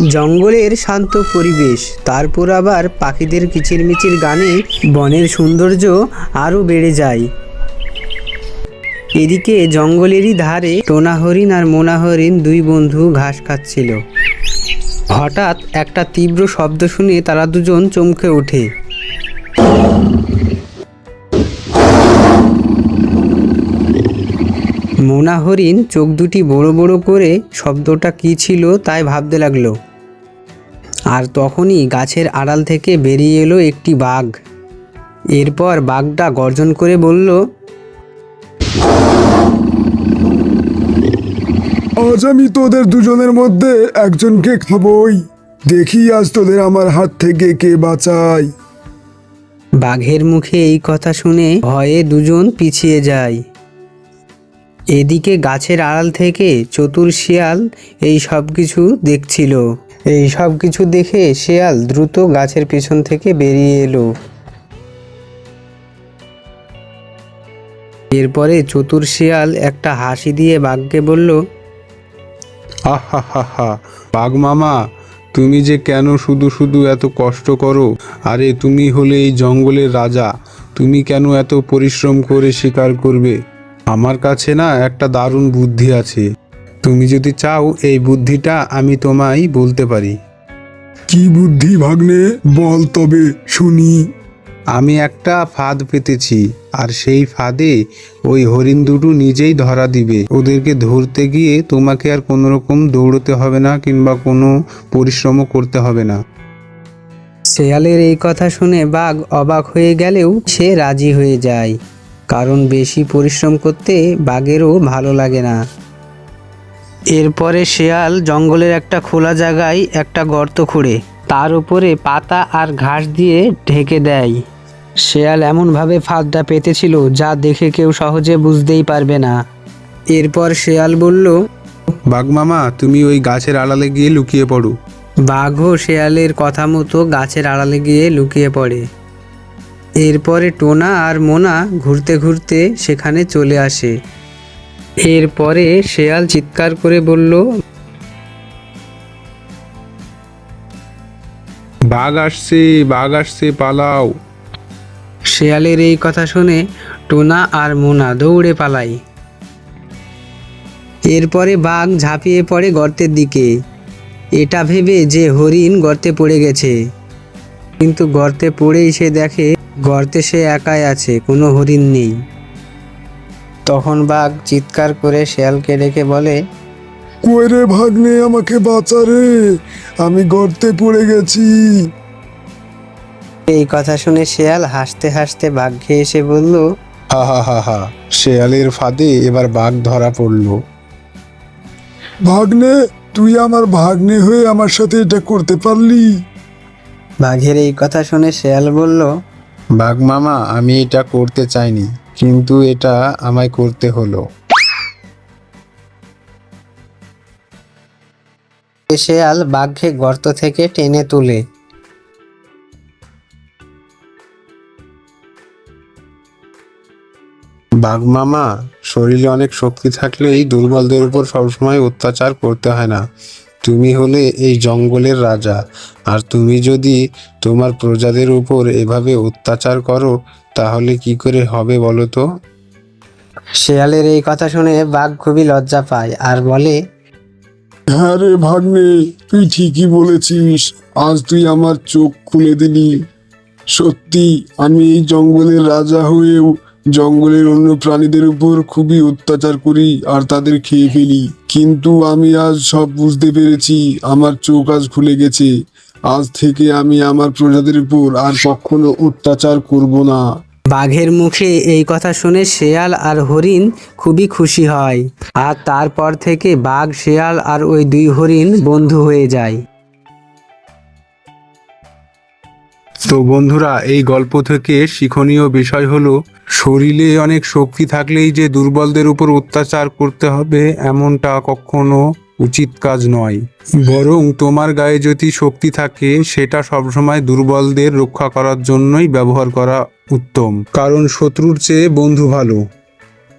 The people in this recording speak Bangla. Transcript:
জঙ্গলের শান্ত পরিবেশ। তারপর আবার পাখিদের কিচিরমিচির গানে বনের সৌন্দর্য আরও বেড়ে যায়। এদিকে জঙ্গলেরই ধারে টোনা হরিণ আর মোনা হরিণ দুই বন্ধু ঘাস খাচ্ছিল। হঠাৎ একটা তীব্র শব্দ শুনে তারা দুজন চমকে ওঠে। মোনা হরিণ চোখ দুটি বড় বড় করে শব্দটা কী ছিল তাই ভাবতে লাগল। আর তখনই গাছের আড়াল থেকে বেরিয়ে এলো একটি বাঘ। এরপর বাঘটা গর্জন করে বলল আজ আমি তোদের দুজনের মধ্যে একজনকে খাবই। দেখি আজ তোদের আমার হাত থেকে কে বাঁচায়। বাঘের মুখে এই কথা শুনে ভয়ে দুজন পিছিয়ে যায়। এদিকে গাছের আড়াল থেকে চতুর শিয়াল এই সব কিছু দেখছিল। এই সব কিছু দেখে শিয়াল দ্রুত গাছের পেছন থেকে বেরিয়ে এলো। এরপরে চতুর শিয়াল একটা হাসি দিয়ে বাঘকে বলল আহা বাঘ মামা, তুমি যে কেন শুধু শুধু এত কষ্ট করো? আরে তুমি হলে এই জঙ্গলের রাজা। তুমি কেন এত পরিশ্রম করে শিকার করবে? আমার কাছে না একটা দারুণ বুদ্ধি আছে। তুমি যদি চাও এই বুদ্ধিটা আমি তোমায় বলতে পারি। কি বুদ্ধি ভাগ্নে? বল তবে শুনি। আমি একটা ফাঁদ পেতেছি আর সেই ফাঁদে ওই হরিণ দুটো নিজেই ধরা দিবে। ওদেরকে ধরতে গিয়ে তোমাকে আর কোনো রকম দৌড়তে হবে না কিংবা কোনো পরিশ্রমও করতে হবে না। শেয়ালের এই কথা শুনে বাঘ অবাক হয়ে গেলেও সে রাজি হয়ে যায়। কারণ বেশি পরিশ্রম করতে বাঘেরও ভালো লাগে না। এরপরে শেয়াল জঙ্গলের একটা খোলা জায়গায় একটা গর্ত খুঁড়ে তার উপরে পাতা আর ঘাস দিয়ে ঢেকে দেয়। শেয়াল এমনভাবে ফাঁদটা পেতেছিল যা দেখে কেউ সহজে বুঝতেই পারবে না। এরপর শেয়াল বলল বাঘ মামা তুমি ওই গাছের আড়ালে গিয়ে লুকিয়ে পড়ো। বাঘও শেয়ালের কথা মতো গাছের আড়ালে গিয়ে লুকিয়ে পড়ে। এরপরে টোনা আর মোনা ঘুরতে ঘুরতে সেখানে চলে আসে। এরপরে শেয়াল চিৎকার করে বলল বাঘ আসছে বাঘ আসছে পালাও। শেয়ালের এই কথা শুনে টোনা আর মোনা দৌড়ে পালায় এরপরে বাঘ ঝাঁপিয়ে পড়ে গর্তের দিকে। এটা ভেবে যে হরিণ গর্তে পড়ে গেছে। কিন্তু গর্তে পড়েই সে দেখে গর্তে সে একাই আছে কোনো হরিণ নেই। তখন বাঘ চিৎকার করে শেয়ালকে ডেকে বলে কই রে ভাগ্নে আমাকে বাঁচা রে আমি গর্তে পড়ে গেছি। এই কথা শুনে শেয়াল হাসতে হাসতে বাঘকে এসে বলল হা হা হা হা শেয়ালের ফাঁদে এবার বাঘ ধরা পড়ল। ভাগ্নে তুই আমার ভাগ্নে হয়ে আমার সাথে এটা করতে পারলি? বাঘের এই কথা শুনে শেয়াল বলল বাঘ মামা আমি এটা করতে চাইনি কিন্তু এটা আমায় করতে হলো। শেয়াল বাঘকে গর্ত থেকে টেনে তুলে। বাঘ মামা শরীরে অনেক শক্তি থাকলেই দুর্বলদের উপর সবসময় অত্যাচার করতে হয় না। তুমি হলে এই জঙ্গলের রাজা। আর তুমি যদি তোমার প্রজাদের উপর এভাবে অত্যাচার করো তাহলে কি করে হবে বলো তো? শেয়ালের এই কথা শুনে বাঘ খুবই লজ্জা পায় আর বলে হ্যাঁ রে ভাগ্নে তুই ঠিকই বলেছিস। আজ তুই আমার চোখ খুলে দিলি। সত্যি আমি এই জঙ্গলের রাজা হয়েও জঙ্গলের অন্য প্রাণীদের উপর খুবই অত্যাচার করি আর তাদের খেয়ে ফেলি। কিন্তু আমি আজ সব বুঝতে পেরেছি, আমার চোখ আজ খুলে গেছে। আজ থেকে আমি আমার প্রজাদের উপর আর কখনো অত্যাচার করব না। বাঘের মুখে এই কথা শুনে শেয়াল আর হরিণ খুবই খুশি হয়। আর তারপর থেকে বাঘ, শেয়াল আর ওই দুই হরিণ বন্ধু হয়ে যায়। তো বন্ধুরা, এই গল্প থেকে শিক্ষণীয় বিষয় হলো, শরীরে অনেক শক্তি থাকলেই যে দুর্বলদের উপর অত্যাচার করতে হবে এমনটা কখনো উচিত কাজ নয়। বরং তোমার গায়ে যদি শক্তি থাকে, সেটা সবসময় দুর্বলদের রক্ষা করার জন্যই ব্যবহার করা উত্তম। কারণ শত্রুর চেয়ে বন্ধু ভালো।